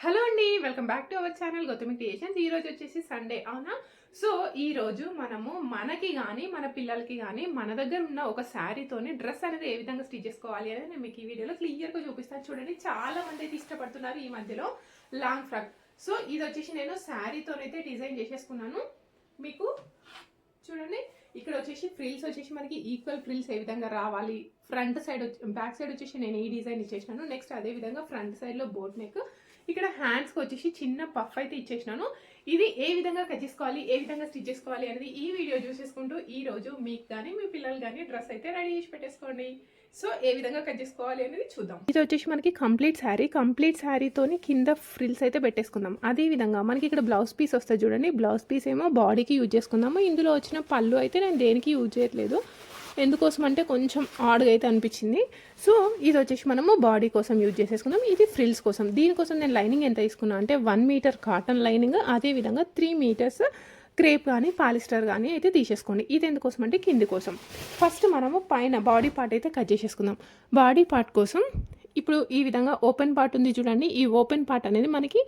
Hello అండి welcome back to our channel Gautami Creations. ఈ రోజు వచ్చేసి సండే అవునా? సో ఈ రోజు మనము మనకి కానీ మన పిల్లలకి కానీ మన దగ్గర ఉన్న ఒక శారీతోనే డ్రెస్ అనేది ఏ విధంగా స్టిచ్ చేసుకోవాలి అనేది నేను మీకు ఈ వీడియోలో క్లియర్గా చూపిస్తాను. చూడండి చాలా మంది అయితే ఇష్టపడుతున్నారు ఈ మధ్యలో లాంగ్ ఫ్రాక్ సో ఇది వచ్చేసి నేను శారీతోనైతే డిజైన్ చేసేసుకున్నాను. మీకు చూడండి ఇక్కడ వచ్చేసి ఫ్రిల్స్ వచ్చేసి మనకి ఈక్వల్ ఫ్రిల్స్ ఏ విధంగా రావాలి. ఫ్రంట్ సైడ్ బ్యాక్ సైడ్ వచ్చేసి నేను ఈ డిజైన్ ఇచ్చేసినాను నెక్స్ట్ అదే విధంగా ఫ్రంట్ సైడ్లో బోట్ నెక్ ఇక్కడ హ్యాండ్స్కి వచ్చేసి చిన్న పఫ్ అయితే ఇచ్చేసినాను. ఇది ఏ విధంగా కట్ చేసుకోవాలి ఏ విధంగా స్టిచ్ చేసుకోవాలి అనేది ఈ వీడియో చూసేసుకుంటూ ఈ రోజు మీకు కానీ మీ పిల్లలు కానీ డ్రెస్ అయితే రెడీ చేసి పెట్టేసుకోండి. సో ఏ విధంగా కట్ చేసుకోవాలి అనేది చూద్దాం. ఇది వచ్చేసి మనకి కంప్లీట్ శారీ కంప్లీట్ శారీతోని కింద ఫ్రిల్స్ అయితే పెట్టేసుకుందాం. అదే విధంగా మనకి ఇక్కడ బ్లౌజ్ పీస్ వస్తుంది చూడండి. బ్లౌజ్ పీస్ ఏమో బాడీకి యూజ్ చేసుకుందాము. ఇందులో వచ్చిన పళ్ళు అయితే నేను దేనికి యూజ్ చేయట్లేదు. ఎందుకోసం అంటే కొంచెం ఆడుగా అయితే అనిపించింది. సో ఇది వచ్చేసి మనము బాడీ కోసం యూజ్ చేసేసుకుందాం ఇది ఫ్రిల్స్ కోసం. దీనికోసం నేను లైనింగ్ ఎంత తీసుకున్నా అంటే వన్ మీటర్ కాటన్ లైనింగ్ అదేవిధంగా త్రీ మీటర్స్ క్రేప్ కానీ పాలిస్టర్ కానీ అయితే తీసేసుకోండి. ఇది ఎందుకోసం అంటే కింది కోసం. ఫస్ట్ మనము పైన బాడీ పార్ట్ అయితే కట్ చేసేసుకుందాం. బాడీ పార్ట్ కోసం ఇప్పుడు ఈ విధంగా ఓపెన్ పార్ట్ ఉంది చూడండి. ఈ ఓపెన్ పార్ట్ అనేది మనకి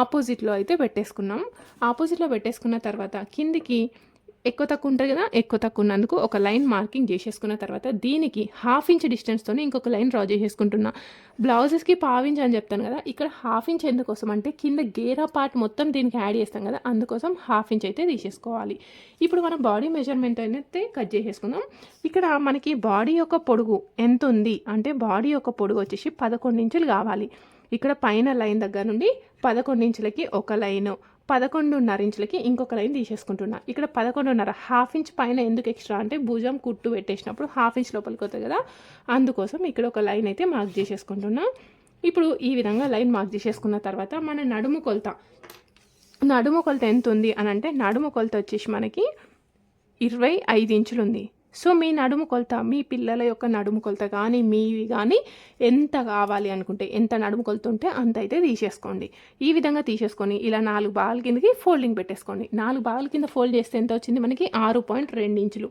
ఆపోజిట్లో అయితే పెట్టేసుకున్నాం. ఆపోజిట్లో పెట్టేసుకున్న తర్వాత కిందికి ఎక్కువ తక్కువ ఉంటుంది కదా ఎక్కువ తక్కువ ఉన్నందుకు ఒక లైన్ మార్కింగ్ చేసేసుకున్న తర్వాత దీనికి హాఫ్ ఇంచ్ డిస్టెన్స్తోనే ఇంకొక లైన్ డ్రా చేసేసుకుంటున్నా. బ్లౌజెస్కి పావించ్ అని చెప్తాను కదా ఇక్కడ హాఫ్ ఇంచ్ ఎందుకోసం అంటే కింద గేరా పార్ట్ మొత్తం దీనికి యాడ్ చేస్తాం కదా అందుకోసం హాఫ్ ఇంచ్ అయితే తీసేసుకోవాలి. ఇప్పుడు మనం బాడీ మెజర్మెంట్ అయితే కట్ చేసేసుకుందాం. ఇక్కడ మనకి బాడీ యొక్క పొడుగు ఎంత ఉంది అంటే బాడీ యొక్క పొడుగు వచ్చేసి పదకొండు ఇంచులు కావాలి. ఇక్కడ పైన లైన్ దగ్గర నుండి పదకొండు ఇంచులకి ఒక లైను. పదకొండున్నర ఇంచులకి ఇంకొక లైన్ తీసేసుకుంటున్నా. ఇక్కడ పదకొండున్నర హాఫ్ ఇంచ్ పైన ఎందుకు ఎక్స్ట్రా అంటే భుజం కుట్టు పెట్టేసినప్పుడు హాఫ్ ఇంచ్ లోపలికి వస్తుంది కదా అందుకోసం ఇక్కడ ఒక లైన్ అయితే మార్క్ చేసేసుకుంటున్నా. ఇప్పుడు ఈ విధంగా లైన్ మార్క్ చేసేసుకున్న తర్వాత మన నడుము కొలత. నడుము కొలత ఎంత ఉంది అని అంటే నడుము కొలత వచ్చేసి మనకి ఇరవై ఐదు ఇంచులు ఉంది. సో మీ నడుము కొలత మీ పిల్లల యొక్క నడుము కొలత కానీ మీవి కానీ ఎంత కావాలి అనుకుంటే ఎంత నడుము కొలత ఉంటే అంత అయితే తీసేసుకోండి. ఈ విధంగా తీసేసుకొని ఇలా నాలుగు బాల్ కిందకి ఫోల్డింగ్ పెట్టేసుకోండి. నాలుగు బాల్ కింద ఫోల్డ్ చేస్తే ఎంత వచ్చింది మనకి? ఆరు పాయింట్ రెండు ఇంచులు.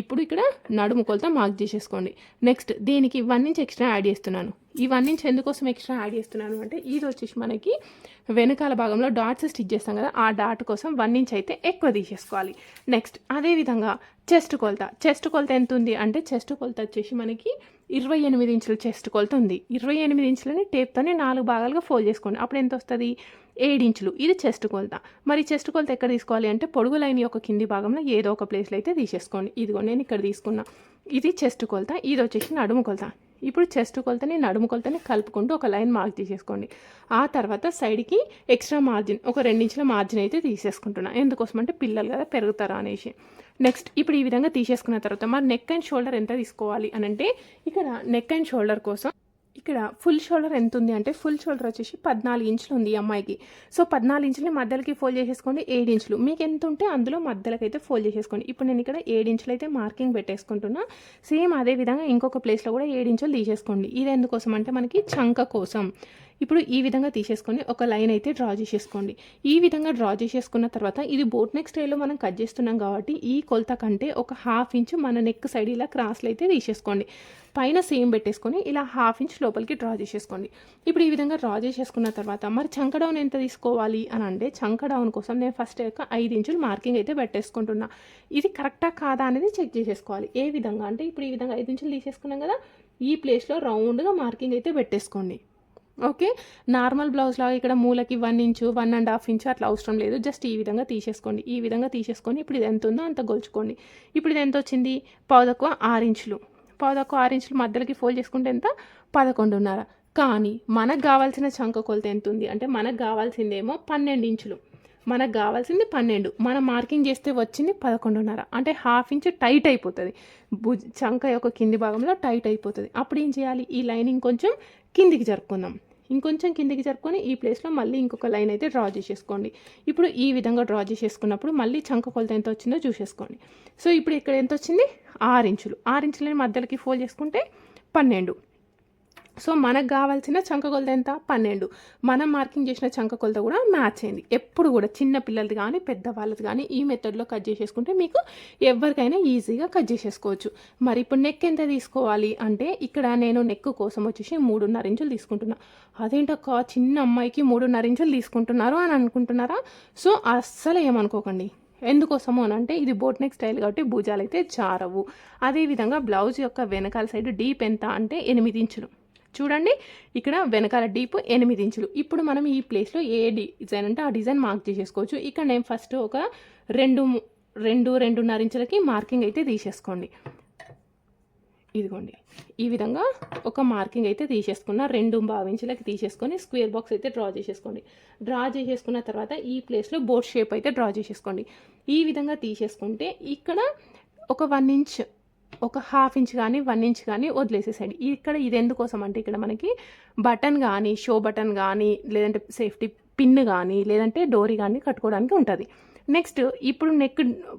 ఇప్పుడు ఇక్కడ నడుము కొలత మార్క్ చేసేసుకోండి. నెక్స్ట్ దీనికి వన్ ఇంచ్ ఎక్స్ట్రా యాడ్ చేస్తున్నాను. ఈ వన్ ఇంచ్ ఎందుకోసం ఎక్స్ట్రా యాడ్ చేస్తున్నాను అంటే ఇది వచ్చేసి మనకి వెనకాల భాగంలో డాట్స్ స్టిచ్ చేస్తాం కదా ఆ డాట్ కోసం వన్ ఇంచ్ అయితే ఎక్కువ తీసేసుకోవాలి. నెక్స్ట్ అదేవిధంగా చెస్ట్ కొలత. చెస్ట్ కొలత ఎంత ఉంది అంటే చెస్ట్ కొలత వచ్చేసి మనకి ఇరవై ఎనిమిది ఇంచుల చెస్ట్ కొలత ఉంది. ఇరవై ఎనిమిది ఇంచులని టేప్తోనే నాలుగు భాగాలుగా ఫోల్డ్ చేసుకోండి. అప్పుడు ఎంత వస్తుంది? ఇంచులు ఇది చెస్ట్ కొలత. మరి చెస్ట్ కొలత ఎక్కడ తీసుకోవాలి అంటే పొడుగు లైన్ యొక్క కింది భాగంలో ఏదో ఒక ప్లేస్లో అయితే తీసేసుకోండి. ఇదిగో నేను ఇక్కడ తీసుకున్నా. ఇది చెస్ట్ కొలత. ఇది వచ్చేసి నడుము కొలత. ఇప్పుడు చెస్ట్ కొలతని నడుము కొలతని కలుపుకుంటూ ఒక లైన్ మార్క్ తీసేసుకోండి. ఆ తర్వాత సైడ్కి ఎక్స్ట్రా మార్జిన్ ఒక రెండించుల మార్జిన్ అయితే తీసేసుకుంటున్నా. ఎందుకోసం అంటే పిల్లలు కదా పెరుగుతారా అనేసి. నెక్స్ట్ ఇప్పుడు ఈ విధంగా తీసేసుకున్న తర్వాత మరి నెక్ అండ్ షోల్డర్ ఎంత తీసుకోవాలి అని అంటే ఇక్కడ నెక్ అండ్ షోల్డర్ కోసం ఇక్కడ ఫుల్ షోల్డర్ ఎంత ఉంది అంటే ఫుల్ షోల్డర్ వచ్చేసి పద్నాలుగు ఇంచులు ఉంది ఈ అమ్మాయికి. సో పద్నాలుగు ఇంచులని మధ్యలోకి ఫోల్డ్ చేసేసుకోండి ఏడు ఇంచులు. మీకు ఎంత ఉంటే అందులో మధ్యలోకి అయితే ఫోల్డ్ చేసేసుకోండి. ఇప్పుడు నేను ఇక్కడ ఏడు ఇంచులు అయితే మార్కింగ్ పెట్టేసుకుంటున్నా. సేమ్ అదే విధంగా ఇంకొక ప్లేస్లో కూడా ఏడు ఇంచులు తీసేసుకోండి. ఇది ఎందుకోసం అంటే మనకి చంక కోసం. ఇప్పుడు ఈ విధంగా తీసేసుకొని ఒక లైన్ అయితే డ్రా చేసేసుకోండి. ఈ విధంగా డ్రా చేసేసుకున్న తర్వాత ఇది బోట్ నెక్ స్టైల్లో మనం కట్ చేస్తున్నాం కాబట్టి ఈ కొలత కంటే ఒక హాఫ్ ఇంచ్ మన నెక్ సైడ్ ఇలా క్రాస్లు అయితే తీసేసుకోండి. పైన సేమ్ పెట్టేసుకొని ఇలా హాఫ్ ఇంచ్ లోపలికి డ్రా చేసేసుకోండి. ఇప్పుడు ఈ విధంగా డ్రా చేసేసుకున్న తర్వాత మరి చంక డౌన్ ఎంత తీసుకోవాలి అని అంటే చంక డౌన్ కోసం నేను ఫస్ట్ యొక్క ఐదు ఇంచులు మార్కింగ్ అయితే పెట్టేసుకుంటున్నా. ఇది కరెక్టా కాదా అనేది చెక్ చేసేసుకోవాలి. ఏ విధంగా? అంటే ఇప్పుడు ఈ విధంగా ఐదు ఇంచులు తీసేసుకున్నాం కదా ఈ ప్లేస్లో రౌండ్గా మార్కింగ్ అయితే పెట్టేసుకోండి. ఓకే? నార్మల్ బ్లౌజ్ లాగా ఇక్కడ మూలకి one inch one and half inch అట్లా అవసరం లేదు. జస్ట్ ఈ విధంగా తీసేసుకోండి. ఈ విధంగా తీసేసుకొని ఇప్పుడు ఇది ఎంత ఉందో అంత గొలుచుకోండి. ఇప్పుడు ఇది ఎంత వచ్చింది పౌదకు ఆరు ఇంచులు. పౌదకు ఆరు ఇంచులు మధ్యలోకి ఫోల్డ్ చేసుకుంటే ఎంత? పదకొండున్నర. కానీ మనకు కావాల్సిన చంక కొలత ఎంత ఉంది? అంటే మనకు కావాల్సిందేమో పన్నెండు ఇంచులు. మనకు కావాల్సింది పన్నెండు. మనం మార్కింగ్ చేస్తే వచ్చింది పదకొండున్నర. అంటే హాఫ్ ఇంచ్ టైట్ అయిపోతుంది. భుజ చంక యొక్క కింది భాగంలో టైట్ అయిపోతుంది. అప్పుడు ఏం చేయాలి? ఈ లైనింగ్ కొంచెం కిందికి జరుపుకుందాం. ఇంకొంచెం కిందికి జరుపుకొని ఈ ప్లేస్లో మళ్ళీ ఇంకొక లైన్ అయితే డ్రా చేసేసుకోండి. ఇప్పుడు ఈ విధంగా డ్రా చేసేసుకున్నప్పుడు మళ్ళీ చంక కొలత ఎంత వచ్చిందో చూసేసుకోండి. సో ఇప్పుడు ఇక్కడ ఎంత వచ్చింది? ఆరు ఇంచులు. ఆరు ఇంచులని మధ్యలోకి ఫోల్డ్ చేసుకుంటే పన్నెండు. సో మనకు కావాల్సిన చంక కొలత ఎంత? పన్నెండు. మనం మార్కింగ్ చేసిన చంక కొలత కూడా మ్యాచ్ అయింది. ఎప్పుడు కూడా చిన్న పిల్లలది కానీ పెద్దవాళ్ళది కానీ ఈ మెథడ్లో కట్ చేసేసుకుంటే మీకు ఎవరికైనా ఈజీగా కట్ చేసేసుకోవచ్చు. మరి ఇప్పుడు నెక్ ఎంత తీసుకోవాలి అంటే ఇక్కడ నేను నెక్ కోసం వచ్చేసి మూడున్నర ఇంచులు తీసుకుంటున్నా. అదేంటక్క? చిన్న అమ్మాయికి మూడున్నర ఇంచులు తీసుకుంటున్నారు అని అనుకుంటున్నారా? సో అస్సలు ఏమనుకోకండి. ఎందుకోసము అని అంటే ఇది బోట్ నెక్ స్టైల్ కాబట్టి భుజాలు అయితే చారవు అదేవిధంగా బ్లౌజ్ యొక్క వెనకాల సైడ్ డీప్ ఎంత అంటే ఎనిమిది ఇంచులు. చూడండి. ఇక్కడ వెనకాల డీప్ ఎనిమిది ఇంచులు. ఇప్పుడు మనం ఈ ప్లేస్లో ఏ డిజైన్ అంటే ఆ డిజైన్ మార్క్ చేసేసుకోవచ్చు. ఇక్కడ నేను ఫస్ట్ ఒక రెండు రెండు రెండున్నర ఇంచులకి మార్కింగ్ అయితే తీసేసుకోండి. ఇదిగోండి. ఈ విధంగా ఒక మార్కింగ్ అయితే తీసేసుకున్న రెండు ఇంచులకి తీసేసుకొని స్క్వేర్ బాక్స్ అయితే డ్రా చేసేసుకోండి. డ్రా చేసేసుకున్న తర్వాత ఈ ప్లేస్లో బోర్డ్ షేప్ అయితే డ్రా చేసేసుకోండి. ఈ విధంగా తీసేసుకుంటే ఇక్కడ ఒక వన్ ఇంచ్ ఒక హాఫ్ ఇంచ్ కానీ వన్ ఇంచ్ కానీ వదిలేసేసాడు ఇక్కడ ఇది ఎందుకోసం అంటే ఇక్కడ మనకి బటన్ కానీ షో బటన్ కానీ లేదంటే సేఫ్టీ పిన్ కానీ లేదంటే డోరీ కానీ కట్టుకోవడానికి ఉంటుంది. నెక్స్ట్ ఇప్పుడు నెక్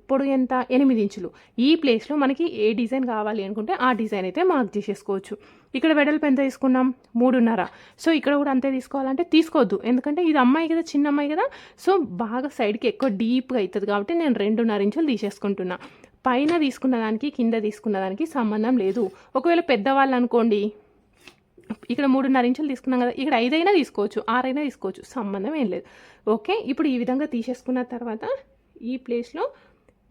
పొడుగు ఎంత? ఎనిమిది ఇంచులు ఈ ప్లేస్లో మనకి ఏ డిజైన్ కావాలి అనుకుంటే ఆ డిజైన్ అయితే మార్క్ చేసేసుకోవచ్చు. ఇక్కడ వెడల్పు ఎంత తీసుకున్నాం? మూడున్నర. సో ఇక్కడ కూడా అంతే తీసుకోవాలంటే తీసుకోవద్దు. ఎందుకంటే ఇది అమ్మాయి కదా చిన్న అమ్మాయి కదా. సో బాగా సైడ్కి ఎక్కువ డీప్గా అవుతుంది కాబట్టి నేను రెండున్నర ఇంచులు తీసేసుకుంటున్నా. పైన తీసుకున్న దానికి కింద తీసుకున్న దానికి సంబంధం లేదు. ఒకవేళ పెద్దవాళ్ళు అనుకోండి ఇక్కడ మూడున్నర ఇంచులు తీసుకున్నాం కదా ఇక్కడ ఐదైనా తీసుకోవచ్చు ఆరైనా తీసుకోవచ్చు సంబంధం ఏం లేదు. ఓకే ఇప్పుడు ఈ విధంగా తీసేసుకున్న తర్వాత ఈ ప్లేస్లో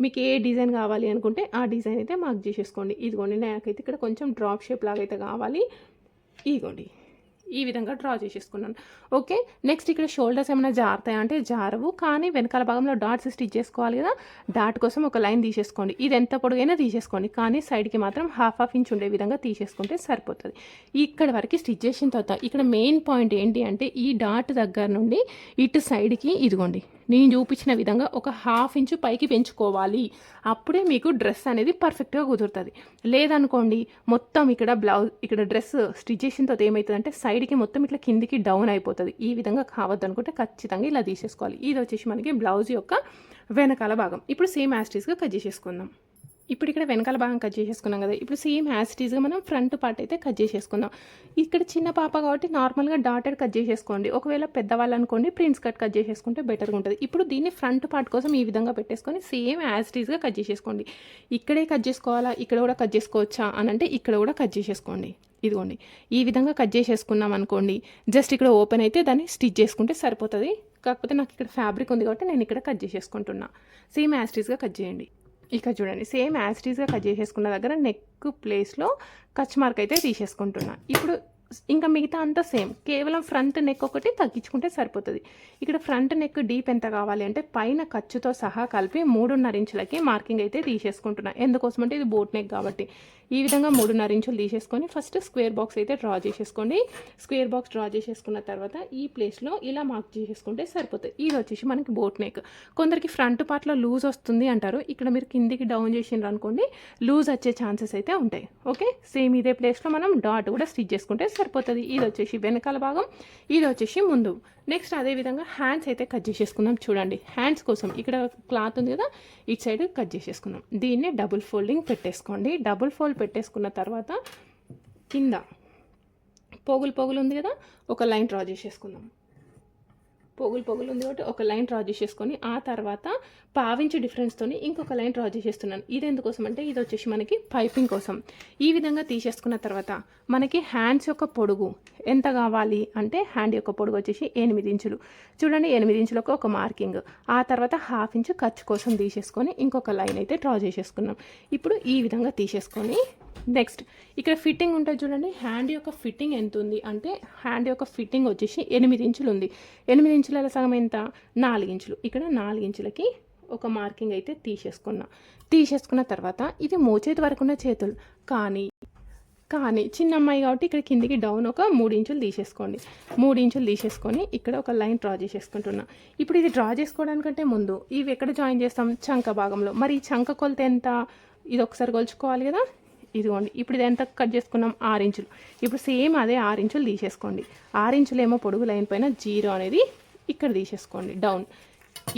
మీకు ఏ డిజైన్ కావాలి అనుకుంటే ఆ డిజైన్ అయితే మార్క్ చేసేసుకోండి. ఇదిగోండి నాకైతే ఇక్కడ కొంచెం డ్రాప్ షేప్ లాగా అయితే కావాలి. ఇదిగోండి. ఈ విధంగా డ్రా చేసేసుకున్నాను. ఓకే నెక్స్ట్ ఇక్కడ షోల్డర్స్ ఏమైనా జారుతాయా అంటే జారవు కానీ వెనకాల భాగంలో డాట్స్ స్టిచ్ చేసుకోవాలి కదా డాట్ కోసం ఒక లైన్ తీసేసుకోండి. ఇది ఎంత పొడుగైనా తీసేసుకోండి కానీ సైడ్కి మాత్రం హాఫ్ హాఫ్ ఇంచ్ ఉండే విధంగా తీసేసుకుంటే సరిపోతుంది. ఇక్కడ వరకు స్టిచ్ చేసిన తర్వాత ఇక్కడ మెయిన్ పాయింట్ ఏంటి అంటే ఈ డాట్ దగ్గర నుండి ఇటు సైడ్కి ఇదిగోండి. నేను చూపించిన విధంగా ఒక హాఫ్ ఇంచు పైకి పెంచుకోవాలి. అప్పుడే మీకు డ్రెస్ అనేది పర్ఫెక్ట్గా కుదురుతుంది. లేదనుకోండి మొత్తం ఇక్కడ బ్లౌజ్ ఇక్కడ డ్రెస్ స్టిచ్ చేసిన తర్వాత ఏమవుతుందంటే సైడ్కి మొత్తం ఇట్లా కిందికి డౌన్ అయిపోతుంది. ఈ విధంగా కావద్దు అనుకుంటే ఖచ్చితంగా ఇలా తీసేసుకోవాలి. ఇది వచ్చేసి మనకి బ్లౌజ్ యొక్క వెనకాల భాగం. ఇప్పుడు సేమ్ యాస్టీస్గా కట్ చేసేసుకుందాం. ఇప్పుడు ఇక్కడ వెనకాల భాగం కట్ చేసేసుకున్నాం కదా. ఇప్పుడు సేమ్ యాసిటీస్గా మనం ఫ్రంట్ పార్ట్ అయితే కట్ చేసేసుకుందాం. ఇక్కడ చిన్న పాప కాబట్టి నార్మల్గా డాటెడ్ కట్ చేసేసుకోండి. ఒకవేళ పెద్దవాళ్ళు అనుకోండి ప్రిన్స్ కట్ కట్ చేసేసుకుంటే బెటర్గా ఉంటుంది. ఇప్పుడు దీన్ని ఫ్రంట్ పార్ట్ కోసం ఈ విధంగా పెట్టేసుకొని సేమ్ యాసిటీస్గా కట్ చేసేసుకోండి. ఇక్కడే కట్ చేసుకోవాలా? ఇక్కడ కూడా కట్ చేసుకోవచ్చా? అని అంటే ఇక్కడ కూడా కట్ చేసేసుకోండి. ఇదిగోండి. ఈ విధంగా కట్ చేసేసుకున్నాం అనుకోండి. జస్ట్ ఇక్కడ ఓపెన్ అయితే దాన్ని స్టిచ్ చేసుకుంటే సరిపోతుంది. కాకపోతే నాకు ఇక్కడ ఫ్యాబ్రిక్ ఉంది కాబట్టి నేను ఇక్కడ కట్ చేసేసుకుంటున్నా. సేమ్ యాస్టీస్గా కట్ చేయండి. ఇక చూడండి సేమ్ యాస్టీస్గా కట్ చేసేసుకున్న దగ్గర నెక్ ప్లేస్లో కచ్ మార్క్ అయితే తీసేసుకుంటున్నా. ఇప్పుడు ఇంకా మిగతా అంతా సేమ్ కేవలం ఫ్రంట్ నెక్ ఒకటి తగ్గించుకుంటే సరిపోతుంది. ఇక్కడ ఫ్రంట్ నెక్ డీప్ ఎంత కావాలి అంటే పైన ఖర్చుతో సహా కలిపి మూడున్నర ఇంచులకి మార్కింగ్ అయితే తీసేసుకుంటున్నా. ఎందుకోసం అంటే ఇది బోట్ నెక్ కాబట్టి. ఈ విధంగా మూడున్నర ఇంచులు తీసేసుకొని ఫస్ట్ స్క్వేర్ బాక్స్ అయితే డ్రా చేసేసుకోండి. స్క్వేర్ బాక్స్ డ్రా చేసేసుకున్న తర్వాత ఈ ప్లేస్లో ఇలా మార్క్ చేసేసుకుంటే సరిపోతుంది. ఇది వచ్చేసి మనకి బోట్ నెక్ కొందరికి ఫ్రంట్ పార్ట్లో లూజ్ వస్తుంది అంటారు. ఇక్కడ మీరు కిందికి డౌన్ చేసిండ్రు అనుకోండి లూజ్ వచ్చే ఛాన్సెస్ అయితే ఉంటాయి. ఓకే సేమ్ ఇదే ప్లేస్లో మనం డాట్ కూడా స్టిచ్ చేసుకుంటే సరిపోతుంది. ఇది వచ్చేసి వెనకాల భాగం ఇది వచ్చేసి ముందు. నెక్స్ట్ అదేవిధంగా హ్యాండ్స్ అయితే కట్ చేసేసుకుందాం చూడండి హ్యాండ్స్ కోసం ఇక్కడ క్లాత్ ఉంది కదా ఇటు సైడ్ కట్ చేసేసుకుందాం దీన్ని డబుల్ ఫోల్డింగ్ పెట్టేసుకోండి. డబుల్ ఫోల్డ్ పెట్టేసుకున్న తర్వాత కింద పోగులు పోగులు ఉంది కదా ఒక లైన్ డ్రా చేసేసుకుందాం. పొగులు పొగులు ఉంది కాబట్టి ఒక లైన్ డ్రా చేసేసుకొని ఆ తర్వాత పావించు డిఫరెన్స్తో ఇంకొక లైన్ డ్రా చేసేస్తున్నాను. ఇది ఎందుకోసం అంటే ఇది వచ్చేసి మనకి పైపింగ్ కోసం. ఈ విధంగా తీసేసుకున్న తర్వాత మనకి హ్యాండ్స్ యొక్క పొడుగు ఎంత కావాలి అంటే హ్యాండ్ యొక్క పొడుగు వచ్చేసి ఎనిమిది ఇంచులు. చూడండి ఎనిమిది ఇంచులకు ఒక మార్కింగ్ ఆ తర్వాత హాఫ్ ఇంచు ఖర్చు కోసం తీసేసుకొని ఇంకొక లైన్ అయితే డ్రా చేసేసుకున్నాం. ఇప్పుడు ఈ విధంగా తీసేసుకొని నెక్స్ట్ ఇక్కడ ఫిట్టింగ్ ఉంటుంది చూడండి హ్యాండ్ యొక్క ఫిట్టింగ్ ఎంత ఉంది అంటే హ్యాండ్ యొక్క ఫిట్టింగ్ వచ్చేసి ఎనిమిది ఇంచులు ఉంది. ఎనిమిది ఇంచుల సగం ఎంత? నాలుగు ఇంచులు. ఇక్కడ నాలుగు ఇంచులకి ఒక మార్కింగ్ అయితే తీసేసుకున్నా. తీసేసుకున్న తర్వాత ఇది మోచేతి వరకు ఉన్న చేతులు. కానీ కానీ చిన్న అమ్మాయి కాబట్టి ఇక్కడ కిందికి డౌన్ ఒక మూడు ఇంచులు తీసేసుకోండి. మూడు ఇంచులు తీసేసుకొని ఇక్కడ ఒక లైన్ డ్రా చేసేసుకుంటున్నా. ఇప్పుడు ఇది డ్రా చేసుకోవడానికంటే ముందు ఇవి ఎక్కడ జాయిన్ చేస్తాం? చంక భాగంలో. మరి ఈ చంక కొలత ఎంత? ఇది ఒకసారి కొలుచుకోవాలి కదా? ఇదిగోండి ఇప్పుడు ఇది ఎంత కట్ చేసుకున్నాం? ఆరు ఇంచులు. ఇప్పుడు సేమ్ అదే ఆరు ఇంచులు తీసేసుకోండి. ఆరు ఇంచులు ఏమో పొడుగు లైన్ పైన జీరో అనేది ఇక్కడ తీసేసుకోండి డౌన్.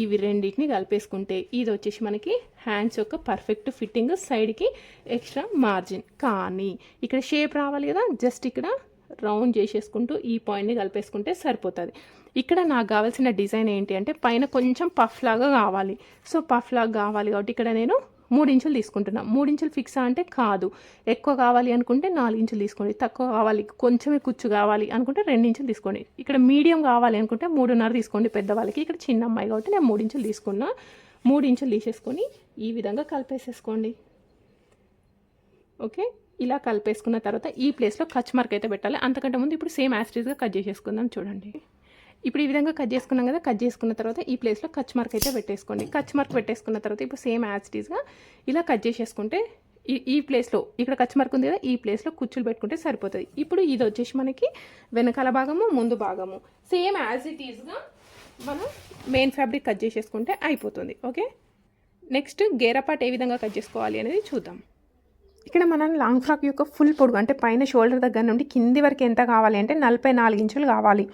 ఇవి రెండింటిని కలిపేసుకుంటే ఇది వచ్చేసి మనకి హ్యాండ్స్ యొక్క పర్ఫెక్ట్ ఫిట్టింగ్ సైడ్కి ఎక్స్ట్రా మార్జిన్. కానీ ఇక్కడ షేప్ రావాలి కదా జస్ట్ ఇక్కడ రౌండ్ చేసేసుకుంటూ ఈ పాయింట్ని కలిపేసుకుంటే సరిపోతుంది. ఇక్కడ నాకు కావాల్సిన డిజైన్ ఏంటి అంటే పైన కొంచెం పఫ్ లాగా కావాలి. సో పఫ్ లాగా కావాలి కాబట్టి ఇక్కడ నేను మూడు ఇంచులు తీసుకుంటున్నా. మూడు ఇంచులు ఫిక్స్ అంటే కాదు. ఎక్కువ కావాలి అనుకుంటే నాలుగు ఇంచులు తీసుకోండి. తక్కువ కావాలి కొంచెమే కుచ్చు కావాలి అనుకుంటే రెండు ఇంచులు తీసుకోండి. ఇక్కడ మీడియం కావాలి అనుకుంటే మూడున్నర తీసుకోండి పెద్దవాళ్ళకి. ఇక్కడ చిన్న అమ్మాయి కాబట్టి నేను మూడు ఇంచులు తీసుకున్నా. మూడు ఇంచులు తీసేసుకొని ఈ విధంగా కలిపేసేసుకోండి. ఓకే? ఇలా కలిపేసుకున్న తర్వాత ఈ ప్లేస్లో కచ్ మార్క్ అయితే పెట్టాలి. అంతకంటే ముందు ఇప్పుడు సేమ్ యాస్టీస్గా కట్ చేసేసుకుందాం చూడండి. ఇప్పుడు ఈ విధంగా కట్ చేసుకున్నాం కదా కట్ చేసుకున్న తర్వాత ఈ ప్లేస్లో కచ్ మార్క్ అయితే పెట్టేసుకోండి. కచ్ మార్క్ పెట్టేసుకున్న తర్వాత ఇప్పుడు సేమ్ యాస్టీస్గా ఇలా కట్ చేసేసుకుంటే ఈ ఈ ప్లేస్లో ఇక్కడ కచ్ మార్క్ ఉంది కదా ఈ ప్లేస్లో కుచ్చులు పెట్టుకుంటే సరిపోతుంది. ఇప్పుడు ఇది వచ్చేసి మనకి వెనకాల భాగము ముందు భాగము. సేమ్ యాజ్ ఇట్ ఈస్గా మనం మెయిన్ ఫ్యాబ్రిక్ కట్ చేసేసుకుంటే అయిపోతుంది. ఓకే నెక్స్ట్ గేరా పార్ట్ ఏ విధంగా కట్ చేసుకోవాలి అనేది చూద్దాం. ఇక్కడ మనం లాంగ్ ఫ్రాక్ యొక్క ఫుల్ పొడుగు అంటే పైన షోల్డర్ దగ్గర నుండి కింది వరకు ఎంత కావాలి అంటే నలభై నాలుగు ఇంచులు కావాలి.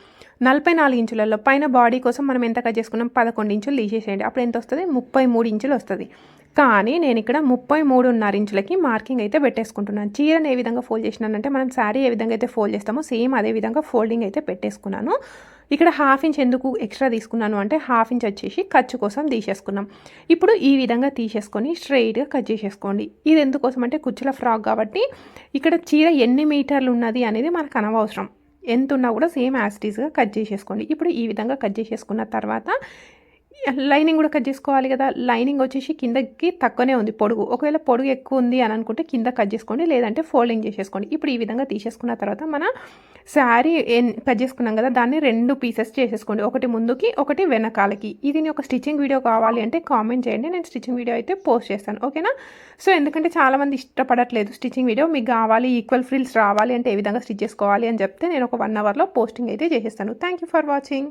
నలభై నాలుగు ఇంచులలో పైన బాడీ కోసం మనం ఎంత కట్ చేసుకున్నాం? పదకొండు ఇంచులు తీసేసేయండి. అప్పుడు ఎంత వస్తుంది? ముప్పై మూడు ఇంచులు వస్తుంది. కానీ నేను ఇక్కడ ముప్పై మూడున్నర ఇంచులకి మార్కింగ్ అయితే పెట్టేసుకుంటున్నాను. చీరను ఏ విధంగా ఫోల్డ్ చేసినానంటే మనం శారీ ఏ విధంగా అయితే ఫోల్డ్ చేస్తామో సేమ్ అదే విధంగా ఫోల్డింగ్ అయితే పెట్టేసుకున్నాను. ఇక్కడ హాఫ్ ఇంచ్ ఎందుకు ఎక్స్ట్రా తీసుకున్నాను అంటే హాఫ్ ఇంచ్ వచ్చేసి ఖర్చు కోసం తీసేసుకున్నాం. ఇప్పుడు ఈ విధంగా తీసేసుకొని స్ట్రైట్గా కట్ చేసేసుకోండి. ఇది ఎందుకోసం అంటే కుచ్చుల ఫ్రాక్ కాబట్టి ఇక్కడ చీర ఎన్ని మీటర్లు ఉన్నది అనేది మనకు అనవసరం. ఎంత ఉన్నా కూడా సేమ్ యాసిటీస్గా కట్ చేసేసుకోండి. ఇప్పుడు ఈ విధంగా కట్ చేసేసుకున్న తర్వాత లైనింగ్ కూడా కట్ చేసుకోవాలి కదా. లైనింగ్ వచ్చేసి కిందకి తక్కువనే ఉంది పొడుగు. ఒకవేళ పొడుగు ఎక్కువ ఉంది అని అనుకుంటే కింద కట్ చేసుకోండి లేదంటే ఫోల్డింగ్ చేసేసుకోండి. ఇప్పుడు ఈ విధంగా తీసేసుకున్న తర్వాత మన శారీ కట్ చేసుకున్నాం కదా దాన్ని రెండు పీసెస్ చేసేసుకోండి. ఒకటి ముందుకి ఒకటి వెనకాలకి. ఇది ఒక స్టిచ్చింగ్ వీడియో కావాలి అంటే కామెంట్ చేయండి. నేను స్టిచ్చింగ్ వీడియో అయితే పోస్ట్ చేస్తాను. ఓకేనా సో ఎందుకంటే చాలామంది ఇష్టపడట్లేదు స్టిచ్చింగ్ వీడియో మీకు కావాలి ఈక్వల్ ఫ్రిల్స్ రావాలి అంటే ఏ విధంగా స్టిచ్ చేసుకోవాలి అని చెప్తే నేను ఒక వన్ అవర్లో పోస్టింగ్ అయితే చేసేస్తాను. Thank you for watching